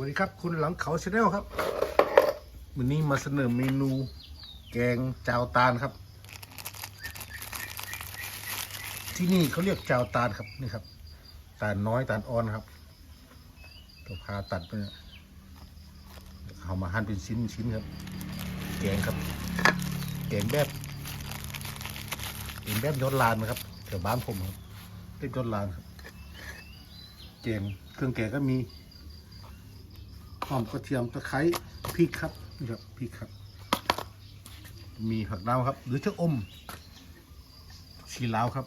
วัสดีครับคุณหลังเขาชาแนลครับวันนี้มาเสนอเมนูแกงจาวตาลครับ ที่นี่เขาเรียกจาวตาลครับนี่ครับ ตาลน้อยตาลอ่อนครับก็พาตัดไปเนี่ยเอามาหั่นเป็นชิ้นชิ้นครับ แกงครับ แกงแบบแกงแบบยอดลานนะครับแถวบ้านผมครับเรียกยอดลานครับแกงเครื่องแกงก็มี หอมกระเทียมตะไคร้พริกครับนี่ครับพริกครับ มีผักดาวครับ หรือชือมชีลาวครับ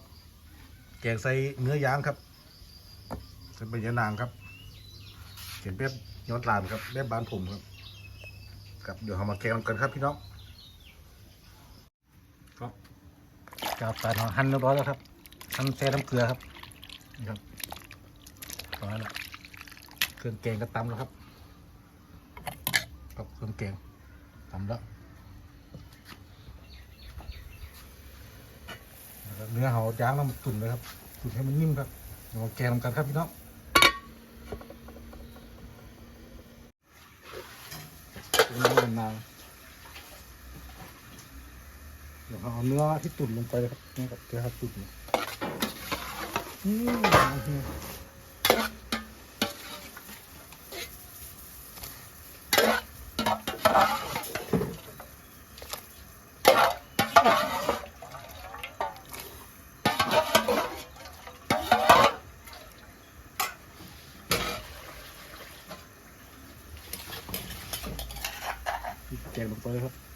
แกงใส่เนื้อย่างครับใส่ใบยะนางครับเขียนแบบยอดลานครับแบบบ้านผมครับครับเดี๋ยวเรามาแกงกันครับพี่น้องครับจับตาลหั่นเรียบร้อยแล้วครับหั่นแช่น้ำเกลือครับนี่ครับร้อยแล้วเครื่องแกงก็ตำแล้วครับ เครื่องแกงทำแล้วเนื้อเขาย่างแล้วมาตุ๋นเลยครับตุ๋นให้มันนิ่มครับเดี๋ยวมาแกงกันครับพี่น้องตุ๋นน้ำมันนาวเดี๋ยวเอาเนื้อที่ตุ๋นลงไปเลยครับนี่ครับเดี๋ยวครับตุ๋นนี่ยอืม แกงลงไปเลยครับ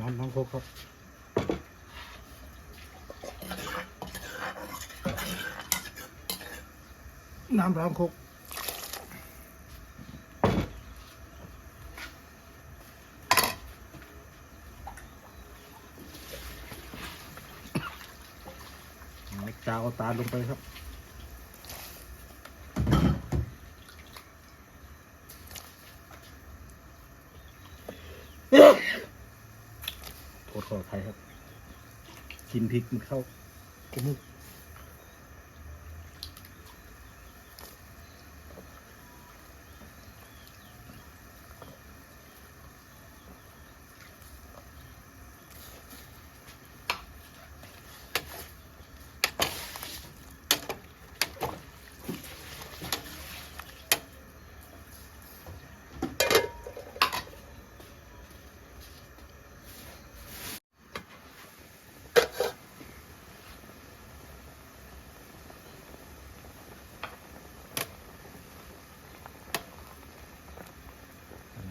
น้ำทั้งครบครับน้ำร้างครกเอาจาวตาลงไปครับ โทษ ขออภัยครับ กินพริกมันเข้าจมูก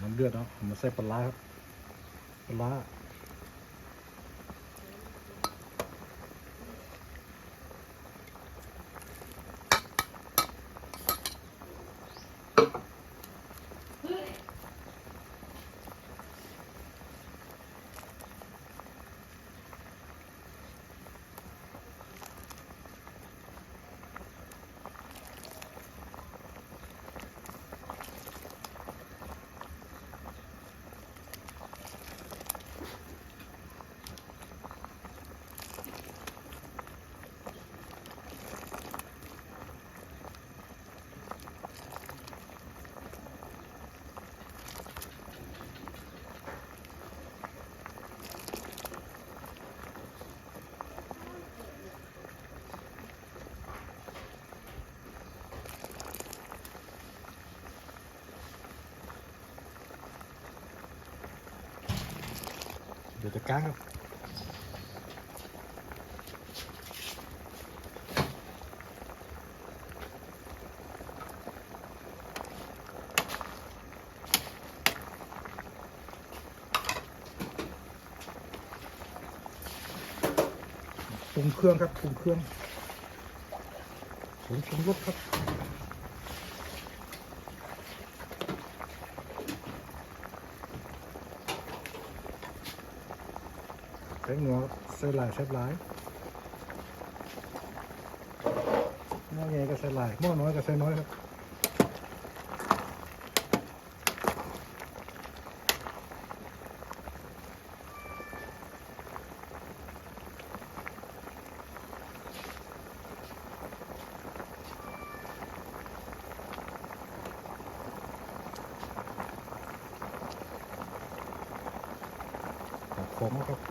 น้ำ เลือดเนาะเอามาใส่ปลาร้าครับปลา ร้าเดี๋ยวจะก้างครับปรุงเครื่องครับปรุงเครื่องปรุงปรุงรสครับ ข็งหนัวใส่ลายแซ่บหลายม่วงใหญ่ก็ใส่ลายม่วงน้อยก็ใส่น้อยครับผมครับ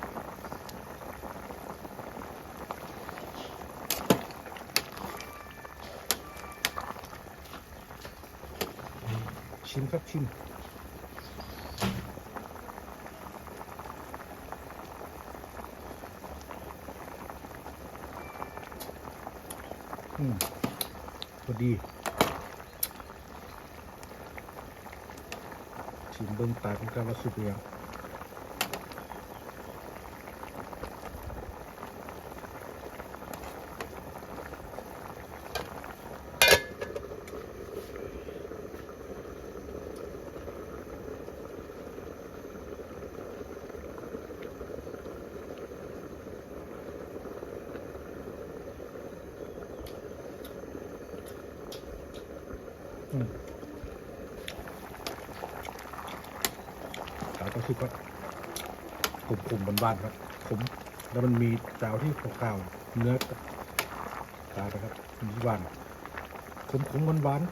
ชิมครับชิมอืมพอดีชิมเบิ้งตาของการว่าสุกหรือยัง อืมตาก็สุกครับขมขมๆบานๆครับขมแล้วมันมีจาวที่ขาวๆเนื้อตานะครับมีหวานขมขมๆหวาน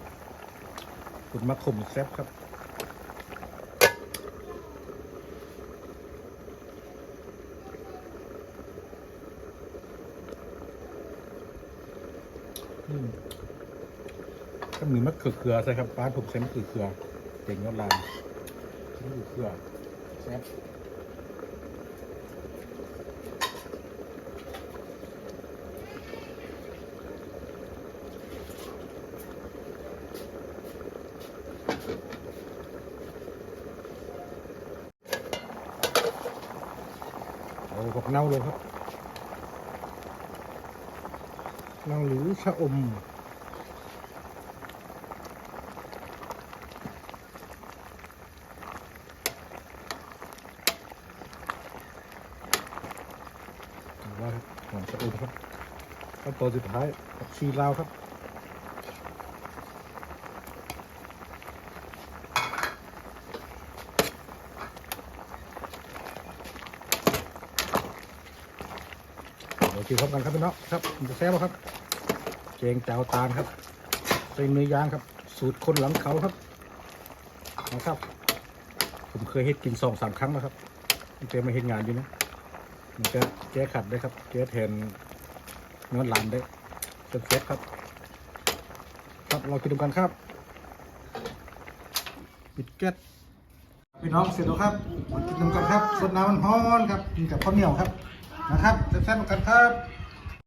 ๆคุณมาขมแซ่บครับอืม ก็มีมะเขือเขือใช่ครับป้านผมใช้มะเขือเขือเจ๋งยอดลานใช้มะเขือเขือแซ่บเอาผักเน่าเลยครับเน่าหรือชะอม ถือว่าครับหอมชะอมครับ ขั้นตอนสุดท้ายผักชีลาวครับเดี๋ยวกินพร้อมกันครับพี่น้องครับมันจะแซ่บครับเจงเจ้าตาลครับใส่เนื้อย่างครับ สูตรคนหลังเขาครับนะครับ ผมเคยเฮ็ดกินสองสามครั้งแล้วครับเจมาเฮ็ดงานอยู่นะมันจะแก้ขัดได้ครับแก้แทน เนื้อหลานได้เซ็ตๆครับ ครับเรากินดูกันครับ ปิดแก๊สพี่น้องเสร็จแล้วครับมากินกันครับสดน้ำมันฮ้อนครับกินกับข้าวเหนียวครับนะครับแซ่บๆกันครับ